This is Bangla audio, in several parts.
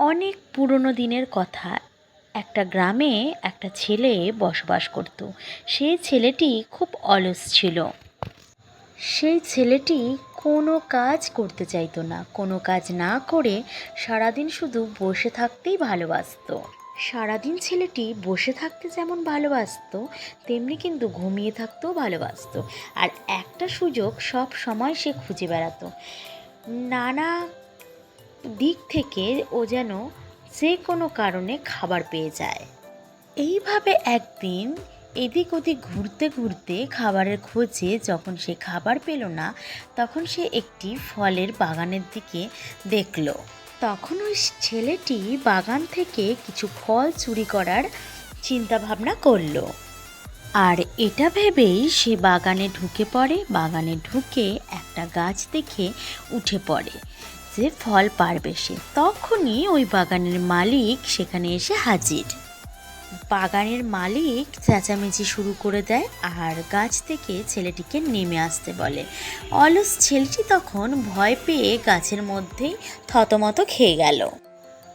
অনেক পুরনো দিনের কথা। একটা গ্রামে একটা ছেলে বসবাস করত। সেই ছেলেটি খুব অলস ছিল। সেই ছেলেটি কোনো কাজ করতে চাইতো না। কোনো কাজ না করে সারাদিন শুধু বসে থাকতেই ভালোবাসতো। সারাদিন ছেলেটি বসে থাকতে যেমন ভালোবাসতো, তেমনি কিন্তু ঘুমিয়ে থাকতেও ভালোবাসতো। আর একটা সুযোগ সব সময় সে খুঁজে বেড়াতো। নানা দিক থেকে ও যেন যে কোনো কারণে খাবার পেয়ে যায়। এইভাবে একদিন এদিক ওদিক ঘুরতে ঘুরতে খাবারের খোঁজে যখন সে খাবার পেল না, তখন সে একটি ফলের বাগানের দিকে দেখল। তখন ওই ছেলেটি বাগান থেকে কিছু ফল চুরি করার চিন্তা ভাবনা করল। আর এটা ভেবেই সে বাগানে ঢুকে পড়ে। বাগানে ঢুকে একটা গাছ দেখে উঠে পড়ে। যে ফল পারবে সে, তখনই ওই বাগানের মালিক সেখানে এসে হাজির। বাগানের মালিক চেঁচামেচি শুরু করে দেয় আর গাছ থেকে ছেলেটিকে নেমে আসতে বলে। অলস ছেলেটি তখন ভয় পেয়ে গাছের মধ্যেই থতমত খেয়ে গেল।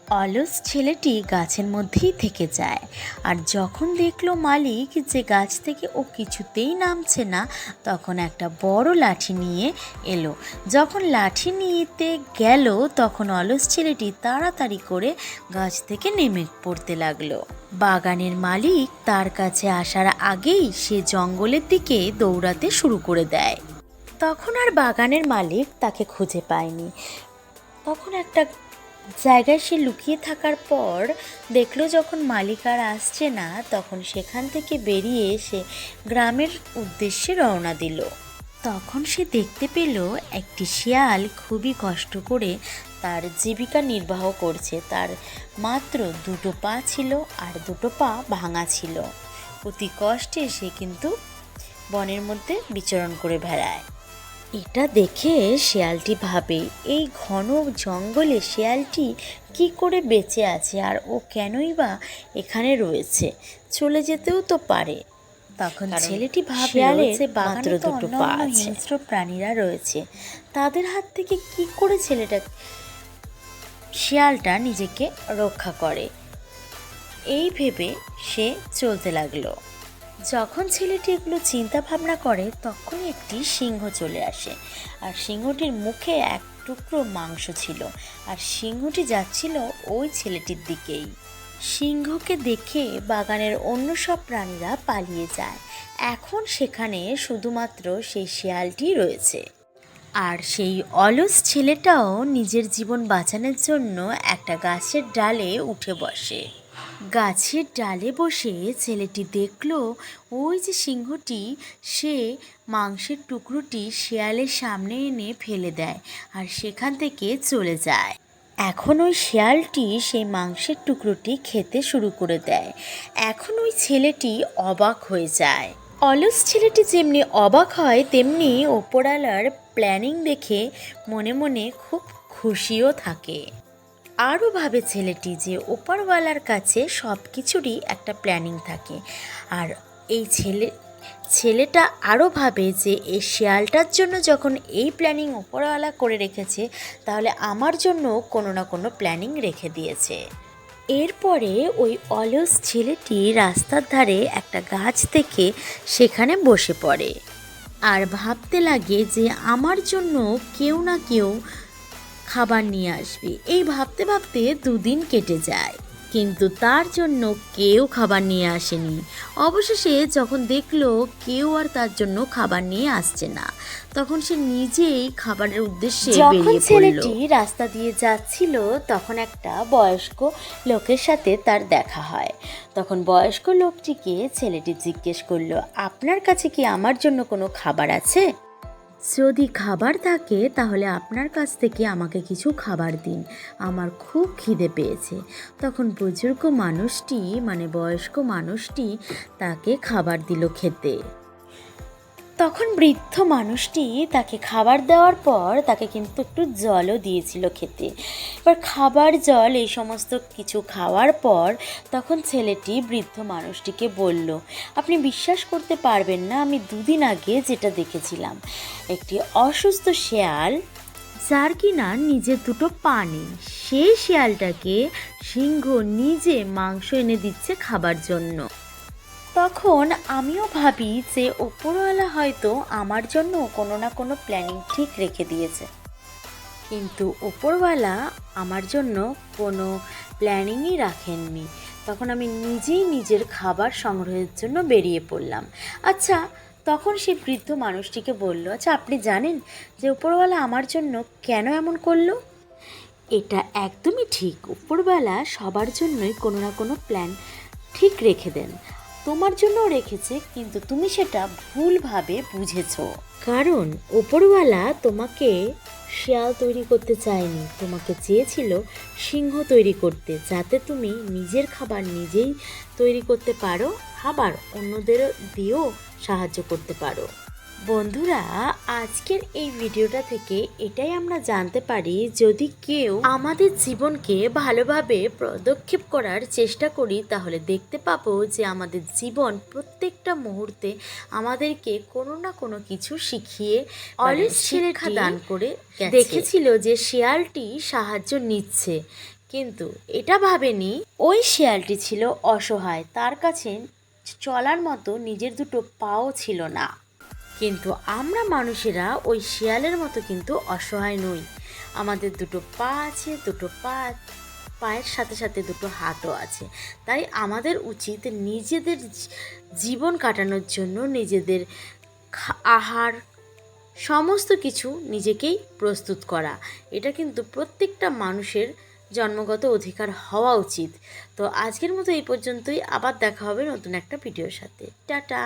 অলস ছেলেটি গাছের মধ্যেই থেকে যায়। আর যখন দেখল মালিক যে গাছ থেকে ও কিছুতেই নামছে না, তখন একটা বড় লাঠি নিয়ে এলো। যখন লাঠি নিতে গেল, তখন অলস ছেলেটি তাড়াতাড়ি করে গাছ থেকে নেমে পড়তে লাগল। বাগানের মালিক তার কাছে আসার আগেই সে জঙ্গলের দিকে দৌড়াতে শুরু করে দেয়। তখন আর বাগানের মালিক তাকে খুঁজে পায়নি। তখন একটা জায়গায় সে লুকিয়ে থাকার পর দেখল যখন মালিক আর আসছে না, তখন সেখান থেকে বেরিয়ে এসে গ্রামের উদ্দেশ্যে রওনা দিল। তখন সে দেখতে পেল একটি শিয়াল খুবই কষ্ট করে তার জীবিকা নির্বাহ করছে। তার মাত্র দুটো পা ছিল আর দুটো পা ভাঙা ছিল। অতি কষ্টে সে কিন্তু বনের মধ্যে বিচরণ করে বেড়ায়। এটা দেখে শেয়ালটি ভাবে এই ঘন জঙ্গলে শেয়ালটি কি করে বেঁচে আছে আর ও কেনই বা এখানে রয়েছে? চলে যেতেও তো পারে। তখন ছেলেটি ভাবে মাত্র দুটো পা পা আছে। হিংস্র প্রাণীরা রয়েছে। তাদের হাত থেকে কি করে ছেলেটা শিয়ালটা নিজেকে রক্ষা করে? এই ভেবে সে চলতে লাগল। যখন ছেলেটি এগুলো চিন্তা ভাবনা করে, তখনই একটি সিংহ চলে আসে। আর সিংহটির মুখে এক টুকরো মাংস ছিল। আর সিংহটি যাচ্ছিল ওই ছেলেটির দিকেই। সিংহকে দেখে বাগানের অন্য সব প্রাণীরা পালিয়ে যায়। এখন সেখানে শুধুমাত্র সেই শিয়ালটি রয়েছে। আর সেই অলস ছেলেটাও নিজের জীবন বাঁচানোর জন্য একটা গাছের ডালে উঠে বসে। গাছের ডালে বসে ছেলেটি দেখল ওই যে সিংহটি, সে মাংসের টুকরোটি শেয়ালের সামনে এনে ফেলে দেয় আর সেখান থেকে চলে যায়। এখন ওই শিয়ালটি সেই মাংসের টুকরোটি খেতে শুরু করে দেয়। এখন ওই ছেলেটি অবাক হয়ে যায়। অলস ছেলেটি যেমনি অবাক হয়, তেমনি ওপরালার প্ল্যানিং দেখে মনে মনে খুব খুশিও থাকে। আরও ভাবে ছেলেটি যে ওপারওয়ালার কাছে সব কিছুরই একটা প্ল্যানিং থাকে। আর এই ছেলে, ছেলেটা আরও ভাবে যে এই শেয়ালটার জন্য যখন এই প্ল্যানিং ওপরওয়ালা করে রেখেছে, তাহলে আমার জন্য কোনো না কোনো প্ল্যানিং রেখে দিয়েছে। এরপরে ওই অলস ছেলেটি রাস্তার ধারে একটা গাছ থেকে সেখানে বসে পড়ে। আর ভাবতে লাগে যে আমার জন্য কেউ না কেউ খাবার নিয়ে আসবে। এই ভাবতে ভাবতে দুদিন কেটে যায়। কিন্তু তার জন্য কেউ খাবার নিয়ে আসেনি। অবশেষে যখন দেখল কেউ আর তার জন্য খাবার নিয়ে আসছে না তখন সে নিজেই খাবারের উদ্দেশ্যে যখন ছেলেটি রাস্তা দিয়ে যাচ্ছিল তখন একটা বয়স্ক লোকের সাথে তার দেখা হয়। তখন বয়স্ক লোকটিকে ছেলেটি জিজ্ঞেস করল আপনার কাছে কি আমার জন্য কোনো খাবার আছে? যদি খাবার থাকে, তাহলে আপনার কাছ থেকে আমাকে কিছু খাবার দিন। আমার খুব খিদে পেয়েছে। তখন বুজুর্গ মানুষটি মানে বয়স্ক মানুষটি, তাকে খাবার দিল খেতে। তখন বৃদ্ধ মানুষটি তাকে খাবার দেওয়ার পর তাকে কিন্তু একটু জলও দিয়েছিল খেতে। এবার খাবার, জল এই সমস্ত কিছু খাওয়ার পর তখন ছেলেটি বৃদ্ধ মানুষটিকে বলল, আপনি বিশ্বাস করতে পারবেন না, আমি দুদিন আগে যেটা দেখেছিলাম। একটি অসুস্থ শেয়াল, যার কিনা নিজের দুটো পা নেই। সেই শিয়ালটাকে সিংহ নিজে মাংস এনে দিচ্ছে খাবার জন্য। তখন আমিও ভাবি যে ওপরওয়ালা হয়তো আমার জন্য কোনো না কোনো প্ল্যানিং ঠিক রেখে দিয়েছে। কিন্তু ওপরওয়ালা আমার জন্য কোনো প্ল্যানিংই রাখেননি। তখন আমি নিজেই নিজের খাবার সংগ্রহের জন্য বেরিয়ে পড়লাম। আচ্ছা তখন সেই বৃদ্ধ মানুষটিকে বলল আচ্ছা আপনি জানেন যে উপরওয়ালা আমার জন্য কেন এমন করল? এটা একদমই ঠিক। উপরবেলা সবার জন্যই কোনো না কোনো প্ল্যান ঠিক রেখে দেন। তোমার জন্য রেখেছে, কিন্তু তুমি সেটা ভুলভাবে বুঝেছ। কারণ ওপরওয়ালা তোমাকে শিয়াল তৈরি করতে চায়নি, তোমাকে চেয়েছিল সিংহ তৈরি করতে, যাতে তুমি নিজের খাবার নিজেই তৈরি করতে পারো আবার অন্যদেরও দিয়েও সাহায্য করতে পারো। বন্ধুরা আজকের এই ভিডিওটা থেকে এটাই আমরা জানতে পারি যদি কেউ আমাদের জীবনকে ভালোভাবে পদক্ষেপ করার চেষ্টা করি তাহলে দেখতে পাবো যে আমাদের জীবন প্রত্যেকটা মুহূর্তে আমাদেরকে কোনো না কোনো কিছু শিখিয়ে অনেক শিক্ষা দান করে দেখেছিল যে শিয়ালটি সাহায্য নিচ্ছে। কিন্তু এটা ভাবেনি ওই শিয়ালটি ছিল অসহায় তার কাছে চলার মতো নিজের দুটো পাও ছিল না। কিন্তু আমরা মানুষেরা ওই শিয়ালের মতো কিন্তু অসহায় নই। আমাদের দুটো পা আছে, দুটো পা, পায়ের সাথে সাথে দুটো হাতও আছে। তাই আমাদের উচিত নিজেদের জীবন কাটানোর জন্য নিজেদের আহার, সমস্ত কিছু নিজেকেই প্রস্তুত করা। এটা কিন্তু প্রত্যেকটা মানুষের জন্মগত অধিকার হওয়া উচিত। তো আজকের মতো এই পর্যন্তই। আবার দেখা হবে নতুন একটা ভিডিওর সাথে। টাটা!